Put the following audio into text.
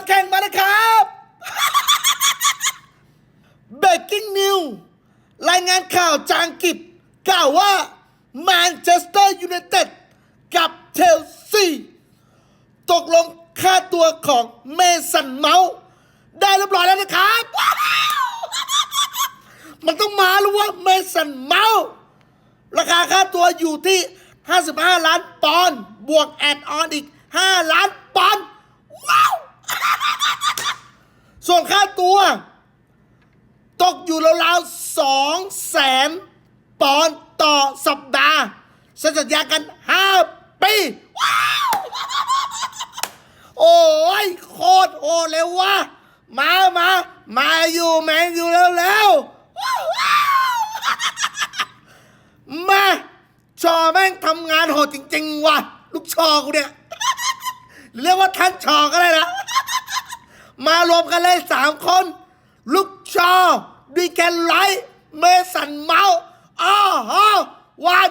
วันแข่งมานะครับ Breaking News รายงานข่าวจากอังกฤษกล่าวว่าแมนเชสเตอร์ยูไนเต็ดกับเชลซีตกลงค่าตัวของเมสันเมาส์ได้เรียบร้อยแล้วนะครับ มันต้องมาแล้ว่าเมสันเมาส์ราคาค่าตัวอยู่ที่ 55 ล้านปอนด์บวกแอดออนอีก 5 ล้านปอนด์ว้าว ส่วนค่าตัว ตกอยู่ราวๆสองแสนปอนด์ต่อสัปดาห์เซ็นสัญญากัน 5 ปีว้าวโอ้ยโคตรโหดเลยวะมามามาอยู่แมนอยู่แล้วแล้วๆว้าวว้าวมาชอแม่งทำงานโหดจริง ๆ ว่ะ ลูกชอกูเนี่ย เรียกว่าท่านชอก็ได้นะ มารวมกันเลยสามคน ลูกชอดีแกนไลท์เมสันเมาส์อ้อฮอวัน